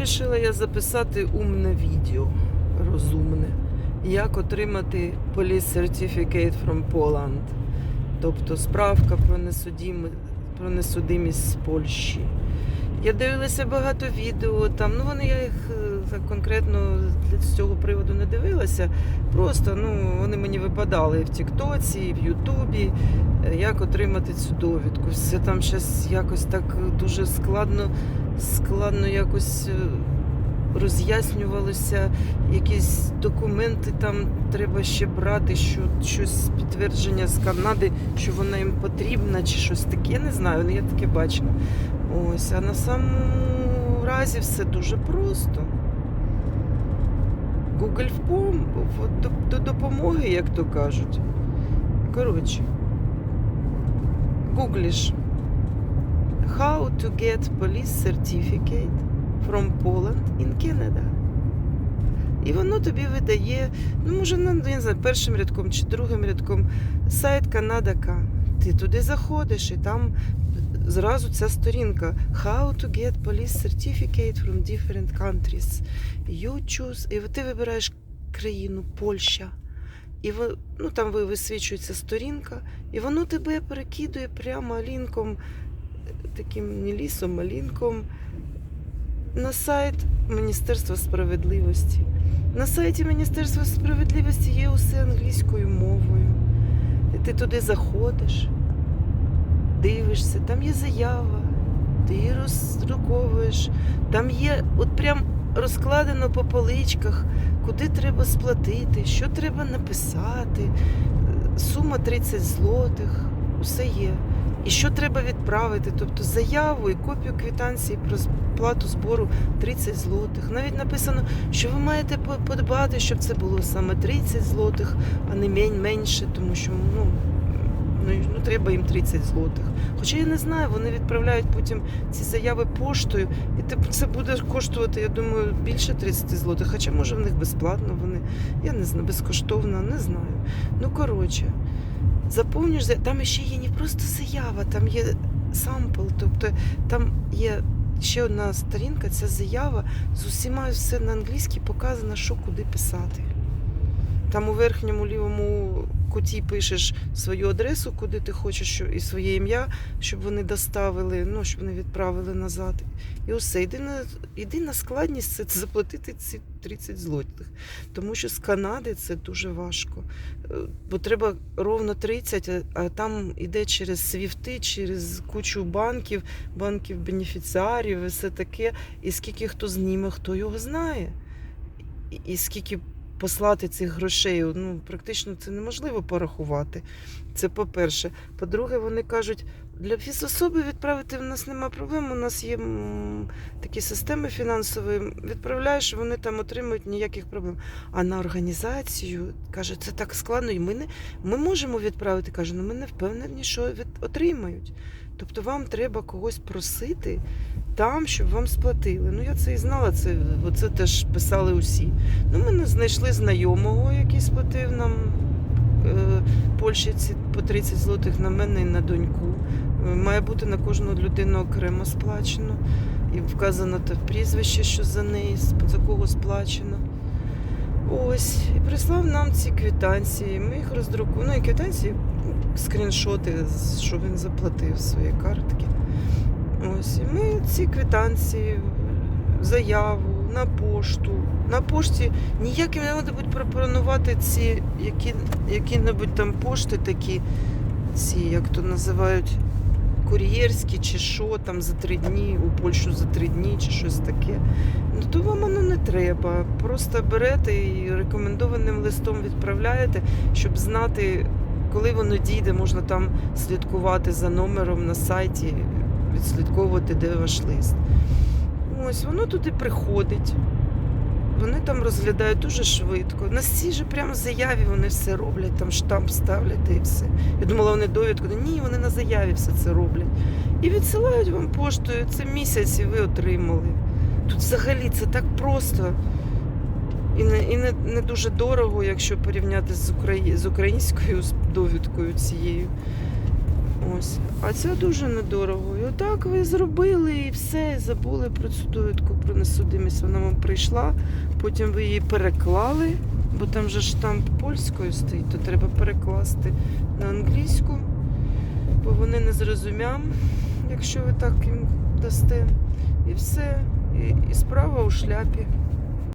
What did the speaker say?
вирішила я записати умне відео розумне. Як отримати Police Certificate from Poland. Тобто справка про, несудімі, про несудимість з Польщі. Я дивилася багато відео там, ну вони я їх е, так конкретно для цього приводу не дивилася. Просто ну, вони мені випадали і в Тіктоці, і в Ютубі, е, як отримати цю довідку. Все там зараз якось так дуже складно, складно якось е, роз'яснювалося, якісь документи там треба ще брати, що щось підтвердження з Канади, що вона їм потрібна, чи щось таке. Не знаю, ну я таке бачила. Ось, а на самому разі все дуже просто. Google до, до допомоги, як то кажуть. Коротше, гуглиш How to get police certificate from Poland in Canada. І воно тобі видає, ну, може, не знаю, першим рядком чи другим рядком сайт Канада.к. Ти туди заходиш, і там зразу ця сторінка How to get police certificate from different countries. You choose, і ти вибираєш країну Польща. І ну, там висвічується сторінка, і воно тебе перекидує прямо лінком, таким не лісом, а на сайт Міністерства справедливості. На сайті Міністерства справедливості є усе англійською мовою. Ти туди заходиш, дивишся, там є заява, ти її роздруковуєш, там є от прям розкладено по поличках, куди треба сплатити, що треба написати. Сума 30 злотих, усе є. І що треба відправити, тобто заяву і копію квітанції про сплату збору 30 злотих. Навіть написано, що ви маєте по- подбати, щоб це було саме 30 злотих, а не менше, тому що ну, ну, ну, треба їм 30 злотих. Хоча я не знаю, вони відправляють потім ці заяви поштою, і це буде коштувати, я думаю, більше 30 злотих. Хоча може в них безплатно вони, я не знаю, безкоштовно, не знаю. Ну коротше. Заповнюєш, за- там ще є не просто заява, там є сампл, тобто там є ще одна сторінка, ця заява з усіма все на англійській показано, що куди писати. Там у верхньому лівому куті пишеш свою адресу, куди ти хочеш, і своє ім'я, щоб вони доставили, ну, щоб вони відправили назад. І усе. Єдина, єдина складність це заплатити ці 30 злотих. Тому що з Канади це дуже важко. Е, Бо треба ровно 30, а- там іде через свіфти, через кучу банків, банків бенефіціарів і все таке. І скільки хто зніме, хто його знає. І скільки послати цих грошей, ну практично це неможливо порахувати. Це по-перше. По-друге, вони кажуть, для фізособи відправити в нас нема проблем. У нас є такі системи фінансові. Відправляєш, вони там отримують ніяких проблем. А на організацію каже, це так складно, і ми не ми можемо відправити. Каже, ну ми не впевнені, що від, отримають. Тобто вам треба когось просити там, щоб вам сплатили. Ну я це і знала, це, це теж писали усі. Ну, ми не знайшли знайомого, який сплатив нам е, Польщі по 30 злотих на мене і на доньку. Е, Має бути на кожну людину окремо сплачено. І вказано те прізвище, що за неї, за кого сплачено. Ось, і прислав нам ці квитанції. Ми їх роздрукували. Ну і квитанції, скріншоти, що він заплатив з своєї картки. Ось, і ми ці квитанції, заяву на пошту. На пошті ніяким не треба буде пропонувати ці які, які-небудь там пошти такі, ці, як то називають, кур'єрські чи що там за три дні, у Польщу за три дні чи щось таке. Ну то вам воно не треба. Просто берете і рекомендованим листом відправляєте, щоб знати, коли воно дійде, можна там слідкувати за номером на сайті, відслідковувати, де ваш лист. Ось воно туди приходить. Вони там розглядають дуже швидко. На цій же прямо заяві вони все роблять, там штамп ставлять і все. Я думала, вони довідку. Ні, вони на заяві все це роблять. І відсилають вам поштою. Це місяць, і ви отримали. Тут взагалі це так просто і не, і не, не дуже дорого, якщо порівняти з, Украї... з українською довідкою цією. Ось. А це дуже недорого. І отак ви зробили і все, і забули про цю довідку про несудимість. Вона вам прийшла, потім ви її переклали, бо там же штамп польською стоїть, то треба перекласти на англійську, бо вони не зрозумям, якщо ви так їм дасте. І все. І, і справа у шляпі.